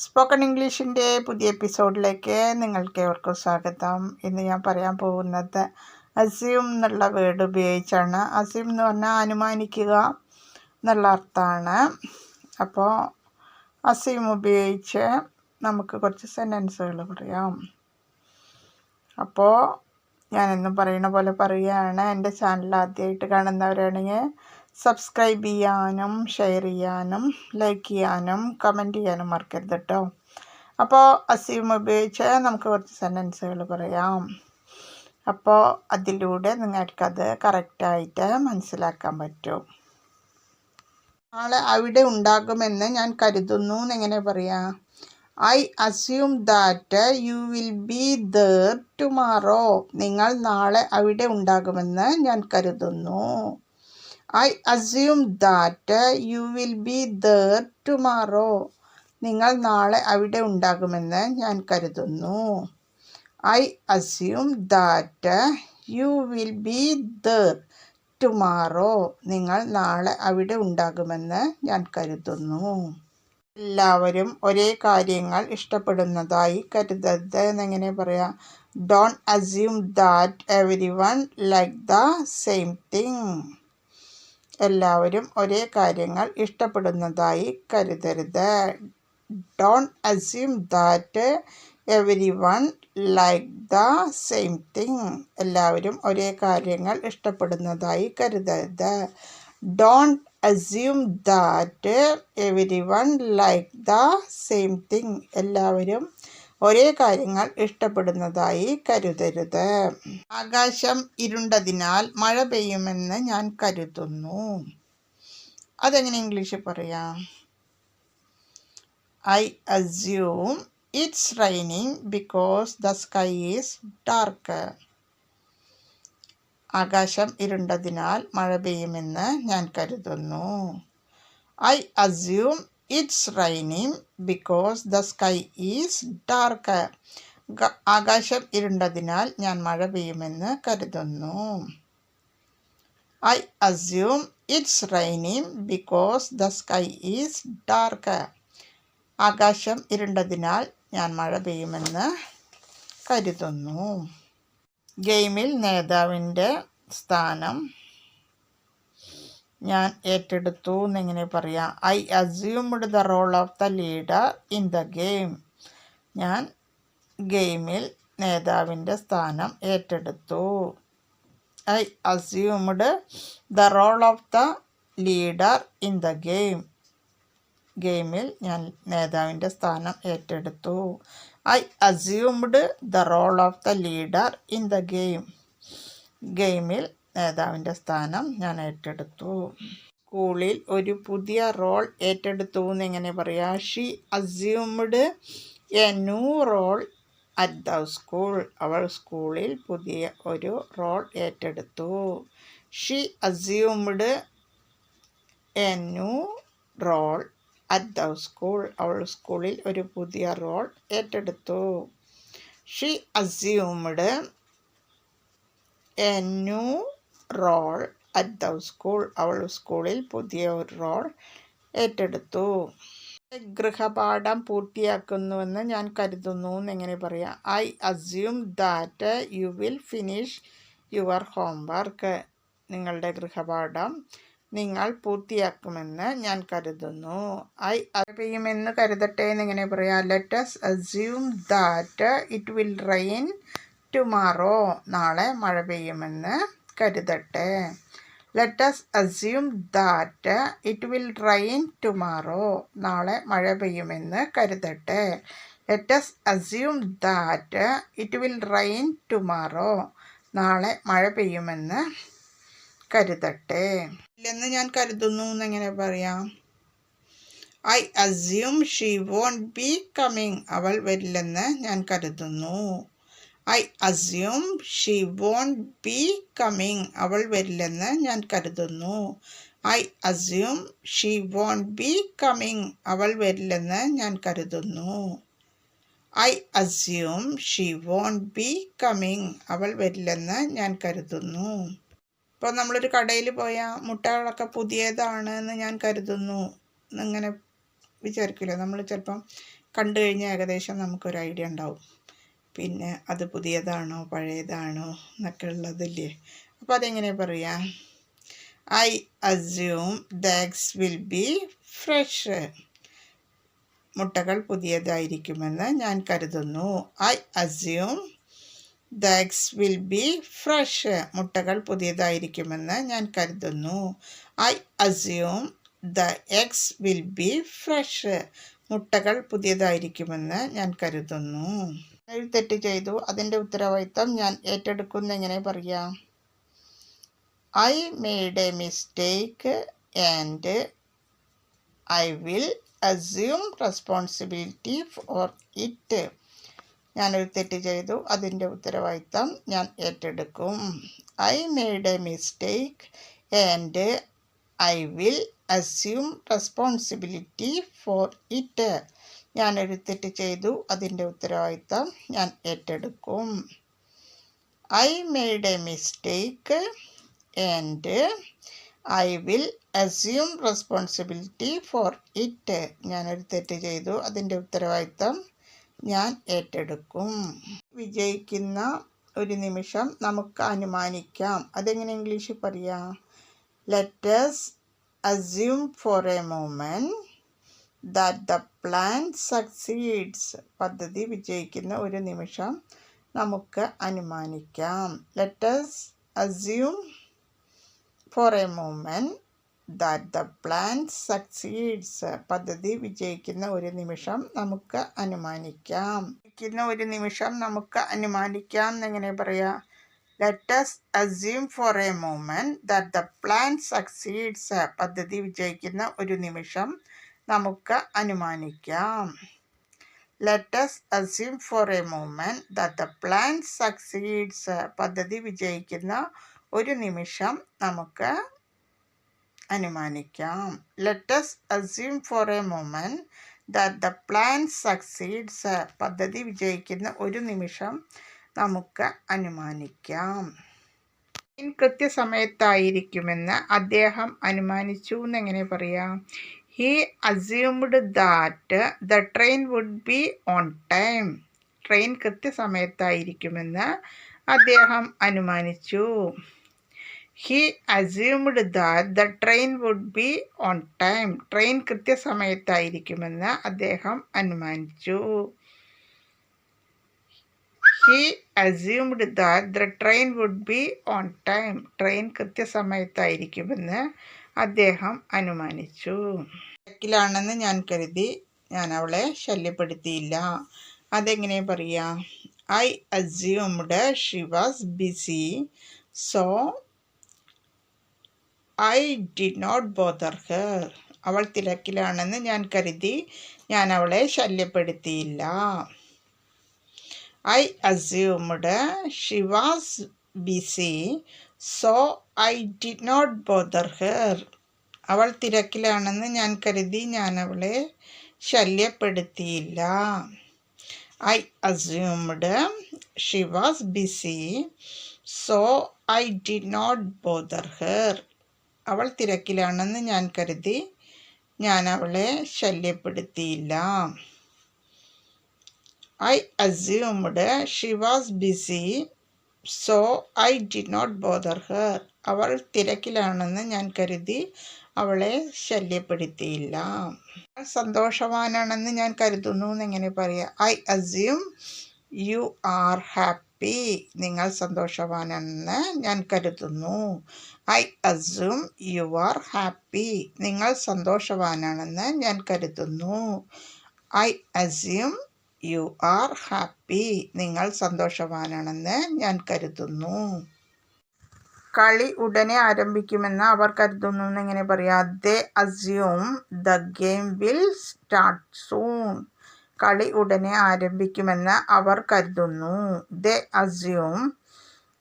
Spoken ഇംഗ്ലീഷിന്റെ പുതിയ എപ്പിസോഡിലേക്ക് നിങ്ങൾക്ക് ഏവർക്കും സ്വാഗതം. ഇന്ന് ഞാൻ പറയാൻ പോകുന്നത് അസ്യൂം എന്നുള്ള വേർഡ് ഉപയോഗിച്ചാണ്. അസ്യൂം എന്ന് പറഞ്ഞാൽ അനുമാനിക്കുക എന്നുള്ള അർത്ഥമാണ്. അപ്പോൾ അസ്യൂം ഉപയോഗിച്ച് നമുക്ക് കുറച്ച് സെന്റൻസുകൾ പറയാം. അപ്പോൾ ഞാനെന്നും പറയുന്ന പോലെ പറയുകയാണ്. എന്റെ ചാനൽ ആദ്യമായിട്ട് കാണുന്നവരാണെങ്കിൽ സബ്സ്ക്രൈബ് ചെയ്യാനും ഷെയർ ചെയ്യാനും ലൈക്ക് ചെയ്യാനും കമന്റ് ചെയ്യാനും മറക്കരുത് കേട്ടോ അപ്പോൾ അസീം ഉപയോഗിച്ച് നമുക്ക് കുറച്ച് സെന്റൻസുകൾ പറയാം. അപ്പോൾ അതിലൂടെ നിങ്ങൾക്കത് കറക്റ്റായിട്ട് മനസ്സിലാക്കാൻ പറ്റും. നാളെ അവിടെ ഉണ്ടാകുമെന്ന് ഞാൻ കരുതുന്നു. എന്നെങ്ങനെ പറയാം? I assume that you will be there tomorrow നിങ്ങൾ നാളെ അവിടെ ഉണ്ടാകുമെന്ന് ഞാൻ കരുതുന്നു. I assume that you will be there tomorrow നിങ്ങൾ നാളെ അവിടെ ഉണ്ടാകുമെന്ന് ഞാൻ കരുതുന്നു. I assume that you will be there tomorrow നിങ്ങൾ നാളെ അവിടെ ഉണ്ടാകുമെന്ന് ഞാൻ കരുതുന്നു. എല്ലാവരും ഒരേ കാര്യങ്ങൾ ഇഷ്ടപ്പെടുന്നതായി കരുതരുത് എന്നെങ്ങനെ പറയാം? Don't assume that everyone like the same thing എല്ലാവരും ഒരേ കാര്യങ്ങൾ ഇഷ്ടപ്പെടുന്നതായി കരുതരുത്. Don't assume that everyone like the same thing എല്ലാവരും ഒരേ കാര്യങ്ങൾ ഇഷ്ടപ്പെടുന്നതായി കരുതരുത്. Don't assume that everyone like the same thing എല്ലാവരും ഒരേ കാര്യങ്ങൾ ഇഷ്ടപ്പെടുന്നതായി കരുതരുത്. ആകാശം ഇരുണ്ടതിനാൽ മഴ പെയ്യുമെന്ന് ഞാൻ കരുതുന്നു. അതെങ്ങനെ ഇംഗ്ലീഷിൽ പറയാം? I assume it's raining because the sky is dark ആകാശം ഇരുണ്ടതിനാൽ മഴ പെയ്യുമെന്ന് ഞാൻ കരുതുന്നു. I assume it's raining because the sky is dark ആകാശം ഇരുണ്ടതിനാൽ ഞാൻ മഴ പെയ്യുമെന്ന് കരുതുന്നു. I assume it's raining because the sky is dark ആകാശം ഇരുണ്ടതിനാൽ ഞാൻ മഴ പെയ്യുമെന്ന് കരുതുന്നു. ഗെയിമിൽ നേതാവിന്റെ സ്ഥാനം ഞാൻ ഏറ്റെടുത്തു എന്നിങ്ങനെ പറയാം. I assumed the role of the leader in the game ഞാൻ ഗെയിമിൽ നേതാവിന്റെ സ്ഥാനം ഏറ്റെടുത്തു. I assumed the role of the leader in the game ഗെയിമിൽ ഞാൻ നേതാവിന്റെ സ്ഥാനം ഏറ്റെടുത്തു. I assumed the role of the leader in the game ഗെയിമിൽ നേതാവിന്റെ സ്ഥാനം ഞാൻ ഏറ്റെടുത്തു. സ്കൂളിൽ ഒരു പുതിയ റോൾ ഏറ്റെടുത്തു എന്ന് എങ്ങനെ പറയാം? She assumed a new role at the school. അവൾ സ്കൂളിൽ പുതിയ ഒരു റോൾ ഏറ്റെടുത്തു. She assumed a new role at the school. അവൾ സ്കൂളിൽ ഒരു പുതിയ റോൾ ഏറ്റെടുത്തു. She assumed a new role at the school. അവൾ സ്കൂളിൽ പുതിയ ഒരു റോൾ ഏറ്റെടുത്തു. ഗൃഹപാഠം പൂർത്തിയാക്കുന്നുവെന്ന് ഞാൻ കരുതുന്നു എന്നെങ്ങനെ പറയാം. I assume that you will finish your homework നിങ്ങളുടെ ഗൃഹപാഠം നിങ്ങൾ പൂർത്തിയാക്കുമെന്ന് ഞാൻ കരുതുന്നു. ഐ അറിയുമെന്ന് കരുതട്ടെ എന്നിങ്ങനെ പറയാം. Let's assume that it will rain tomorrow നാളെ മഴ പെയ്യുമെന്ന് കരുതട്ടെ. Let us assume that it will rain tomorrow നാളെ മഴ പെയ്യുമെന്ന് കരുതട്ടെ. Let us assume that it will rain tomorrow നാളെ മഴ പെയ്യുമെന്ന് കരുതട്ടെ. ഇല്ലെന്ന് ഞാൻ കരുതുന്നു എന്നെങ്ങനെ പറയാം? I assume she won't be coming അവൾ വരില്ലെന്ന് ഞാൻ കരുതുന്നു. I assume she won't be coming അവൾ വരില്ലെന്ന് ഞാൻ കരുതുന്നു. I assume she won't be coming അവൾ വരില്ലെന്ന് ഞാൻ കരുതുന്നു. I assume she won't be coming അവൾ വരില്ലെന്ന് ഞാൻ കരുതുന്നു. ഇപ്പോൾ നമ്മളൊരു കടയിൽ പോയാൽ മുട്ടകളൊക്കെ പുതിയതാണ് എന്ന് ഞാൻ കരുതുന്നു. എന്നിങ്ങനെ വിചാരിക്കില്ല? നമ്മൾ ചിലപ്പം കണ്ടു കഴിഞ്ഞാൽ ഏകദേശം നമുക്കൊരു ഐഡിയ ഉണ്ടാവും. പിന്നെ അത് പുതിയതാണോ പഴയതാണോ എന്നൊക്കെ ഉള്ളതില്ലേ അപ്പോൾ അതെങ്ങനെ പറയാം? I assume the eggs will be fresh മുട്ടകൾ പുതിയതായിരിക്കുമെന്ന് ഞാൻ കരുതുന്നു. I assume the eggs will be fresh മുട്ടകൾ പുതിയതായിരിക്കുമെന്ന് ഞാൻ കരുതുന്നു. I assume the eggs will be fresh മുട്ടകൾ പുതിയതായിരിക്കുമെന്ന് ഞാൻ കരുതുന്നു. തെറ്റ് ചെയ്തു. അതിന്റെ ഉത്തരവാദിത്തം ഞാൻ ഏറ്റെടുക്കുന്ന. എങ്ങനെ പറയാം? I made a mistake and I will assume responsibility for it ഞാനൊരു തെറ്റ് ചെയ്തു. അതിന്റെ ഉത്തരവാദിത്തം ഞാൻ ഏറ്റെടുക്കും. I made a mistake and I will assume responsibility for it ഞാനൊരു തെറ്റ് ചെയ്തു. അതിന്റെ ഉത്തരവാദിത്തം ഞാൻ ഏറ്റെടുക്കും. I made a mistake and I will assume responsibility for it ഞാനൊരു തെറ്റ് ചെയ്തു. അതിന്റെ ഉത്തരവാദിത്തം ഞാൻ ഏറ്റെടുക്കും. വിജയിക്കുന്ന ഒരു നിമിഷം നമുക്ക് അനുമാനിക്കാം. അതെങ്ങനെ ഇംഗ്ലീഷിൽ പറയാം? Let's assume for a moment that the plan succeeds പദ്ധതി വിജയിക്കുന്ന ഒരു നിമിഷം നമുക്ക് അനുമാനിക്കാം. Let's assume for a moment that the plan succeeds പദ്ധതി വിജയിക്കുന്ന ഒരു നിമിഷം നമുക്ക് അനുമാനിക്കാം. വിജയിക്കുന്ന ഒരു നിമിഷം നമുക്ക് അനുമാനിക്കാം എന്നെങ്ങനെ പറയാം? Let's assume for a moment that the plan succeeds പദ്ധതി വിജയിക്കുന്ന ഒരു നിമിഷം നമുക്ക് അനുമാനിക്കാം. Let's assume for a moment that the plan succeeds പദ്ധതി വിജയിക്കുന്ന ഒരു നിമിഷം നമുക്ക് അനുമാനിക്കാം. Let's assume for a moment that the plan succeeds പദ്ധതി വിജയിക്കുന്ന ഒരു നിമിഷം നമുക്ക് അനുമാനിക്കാം. കൃത്യസമയത്തായിരിക്കുമെന്ന് അദ്ദേഹം അനുമാനിച്ചു എന്നെങ്ങനെ പറയാം? He assumed that the train would be on time train കൃത്യസമയത്തായിരിക്കുമെന്ന് അദ്ദേഹം അനുമാനിച്ചു. He assumed that the train would be on time train കൃത്യസമയത്തായിരിക്കുമെന്ന് അദ്ദേഹം അനുമാനിച്ചു. He assumed that the train would be on time train കൃത്യസമയത്തായിരിക്കുമെന്ന് അദ്ദേഹം അനുമാനിച്ചു. തിരക്കിലാണെന്ന് ഞാൻ കരുതി ഞാൻ അവളെ ശല്യപ്പെടുത്തിയില്ല. അതെങ്ങനെ പറയാ? I assumed she was busy so I did not bother her. അവൾ തിരക്കിലാണെന്ന് ഞാൻ കരുതി ഞാൻ അവളെ ശല്യപ്പെടുത്തിയില്ല. I assumed she was busy so I did not bother her അവൾ തിരക്കിലാണെന്ന് ഞാൻ കരുതി ഞാൻ അവളെ ശല്യപ്പെടുത്തിയില്ല. I assumed she was busy so I did not bother her അവൾ തിരക്കിലാണെന്ന് ഞാൻ കരുതി ഞാൻ അവളെ ശല്യപ്പെടുത്തിയില്ല. I assumed she was busy so I did not bother her അവൾ തിരക്കിലാണെന്ന് ഞാൻ കരുതി അവളെ ശല്യപ്പെടുത്തിയില്ല. സന്തോഷവാനാണെന്ന് ഞാൻ കരുതുന്നു എന്നെങ്ങനെ പറയാം I assume you are happy നിങ്ങൾ സന്തോഷവാനെന്ന് ഞാൻ കരുതുന്നു. I assume you are happy നിങ്ങൾ സന്തോഷവാനാണെന്ന് ഞാൻ കരുതുന്നു. I assume you are happy നിങ്ങൾ സന്തോഷവാനാണെന്ന് ഞാൻ കരുതുന്നു. കളി ഉടനെ ആരംഭിക്കുമെന്ന് അവർ കരുതുന്നു എങ്ങനെ പറയാം? They assume the game will start soon കളി ഉടനെ ആരംഭിക്കുമെന്ന് അവർ കരുതുന്നു. The assume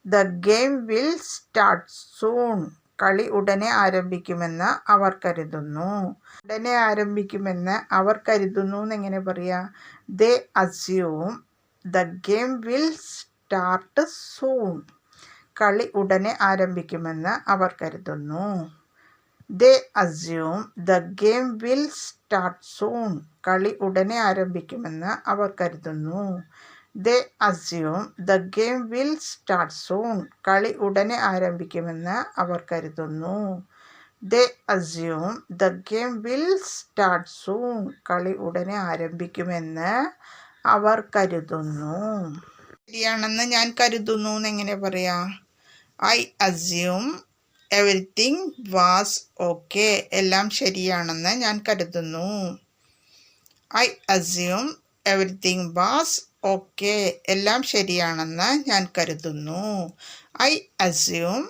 the game will start soon കളി ഉടനെ ആരംഭിക്കുമെന്ന് അവർ കരുതുന്നു. ഉടനെ ആരംഭിക്കുമെന്ന് അവർ കരുതുന്നു എന്നെങ്ങനെ പറയാ? They assume the game will start soon. കളി ഉടനെ ആരംഭിക്കുമെന്ന് അവർ കരുതുന്നു. They assume the game will start soon. കളി ഉടനെ ആരംഭിക്കുമെന്ന് അവർ കരുതുന്നു. They assume the game will start soon. കളി ഉടനെ ആരംഭിക്കുമെന്ന് അവർ കരുതുന്നു. They assume the game will start soon. കളി ഉടനെ ആരംഭിക്കുമെന്ന് അവർ കരുതുന്നു. ശരിയാണെന്ന് ഞാൻ കരുതുന്നു എന്നെങ്ങനെ പറയാം? I assume everything was okay. എല്ലാം ശരിയാണെന്ന് ഞാൻ കരുതുന്നു. I assume everything was okay എല്ലാം ശരിയാണെന്ന് ഞാൻ കരുതുന്നു. I assume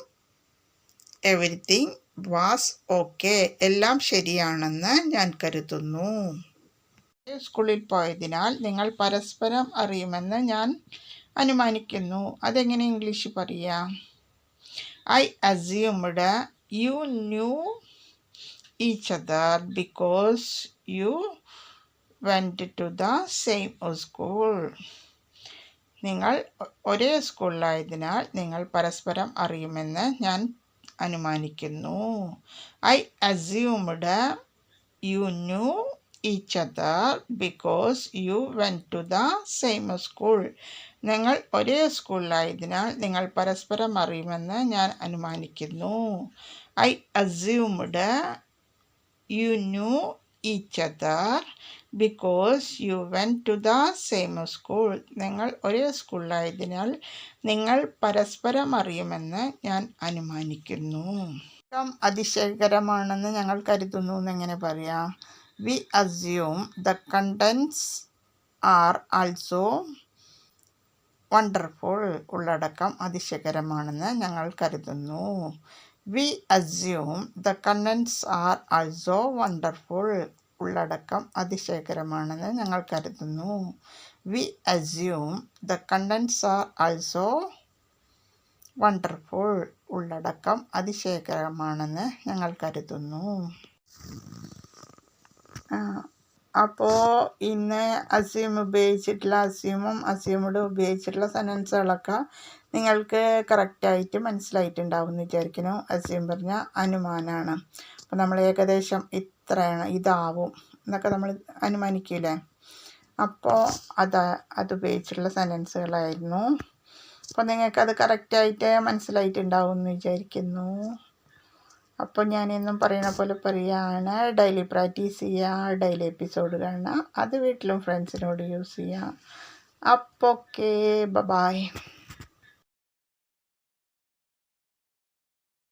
everything was okay എല്ലാം ശരിയാണെന്ന് ഞാൻ കരുതുന്നു. സ്കൂളിൽ പോയതിനാൽ നിങ്ങൾ പരസ്പരം അറിയുമെന്ന് ഞാൻ അനുമാനിക്കുന്നു. അതെങ്ങനെ ഇംഗ്ലീഷ് പറയാം? I assumed you knew each other because you went to the same school നിങ്ങൾ ഒരേ സ്കൂളിലായതിനാൽ നിങ്ങൾ പരസ്പരം അറിയുമെന്ന് ഞാൻ അനുമാനിക്കുന്നു. I assumed you knew each other because you went to the same school നിങ്ങൾ ഒരേ സ്കൂളിലായതിനാൽ നിങ്ങൾ പരസ്പരം അറിയുമെന്ന് ഞാൻ അനുമാനിക്കുന്നു. I assumed you knew each other because you went to the same school നിങ്ങൾ ഒരേ സ്കൂളിലായതിനാൽ നിങ്ങൾ പരസ്പരം അറിയുമെന്ന് ഞാൻ അനുമാനിക്കുന്നു. അതിശയകരമാണെന്ന് ഞങ്ങൾ കരുതുന്നു എന്നെങ്ങനെ പറയാം? We assume the contents are also wonderful ഉള്ളടക്കം അതിശയകരമാണെന്ന് ഞങ്ങൾ കരുതുന്നു. We assume. The contents are also wonderful. ഉള്ളടക്കം അതിശയകരമാണെന്ന് ഞങ്ങൾ കരുതുന്നു. We assume. The contents are also wonderful. ഉള്ളടക്കം അതിശയകരമാണെന്ന് ഞങ്ങൾ കരുതുന്നു. അപ്പോൾ ഇന്ന് അസ്യൂം ഉപയോഗിച്ചിട്ടുള്ള അസ്യൂമും അസ്യൂമോട് ഉപയോഗിച്ചിട്ടുള്ള സെന്റൻസുകളൊക്കെ നിങ്ങൾക്ക് കറക്റ്റായിട്ട് മനസ്സിലായിട്ടുണ്ടാവും എന്ന് വിചാരിക്കുന്നു. അസ്യം പറഞ്ഞ അനുമാനമാണ് അപ്പോൾ നമ്മൾ ഏകദേശം ഇത്രയാണ് ഇതാവും എന്നൊക്കെ നമ്മൾ അനുമാനിക്കൂലേ അപ്പോൾ അത് അത് ഉപയോഗിച്ചിട്ടുള്ള സെന്റൻസുകളായിരുന്നു അപ്പോൾ നിങ്ങൾക്കത് കറക്റ്റായിട്ട് മനസ്സിലായിട്ടുണ്ടാവും എന്ന് വിചാരിക്കുന്നു. അപ്പോൾ ഞാൻ എന്നും പറയുന്ന പോലെ പറയുകയാണ് ഡെയിലി പ്രാക്ടീസ് ചെയ്യുക ഡെയിലി എപ്പിസോഡ് കാണുക അത് വീട്ടിലും ഫ്രണ്ട്സിനോട് യൂസ് ചെയ്യുക അപ്പോൾ ഓക്കെ ബ ബായ്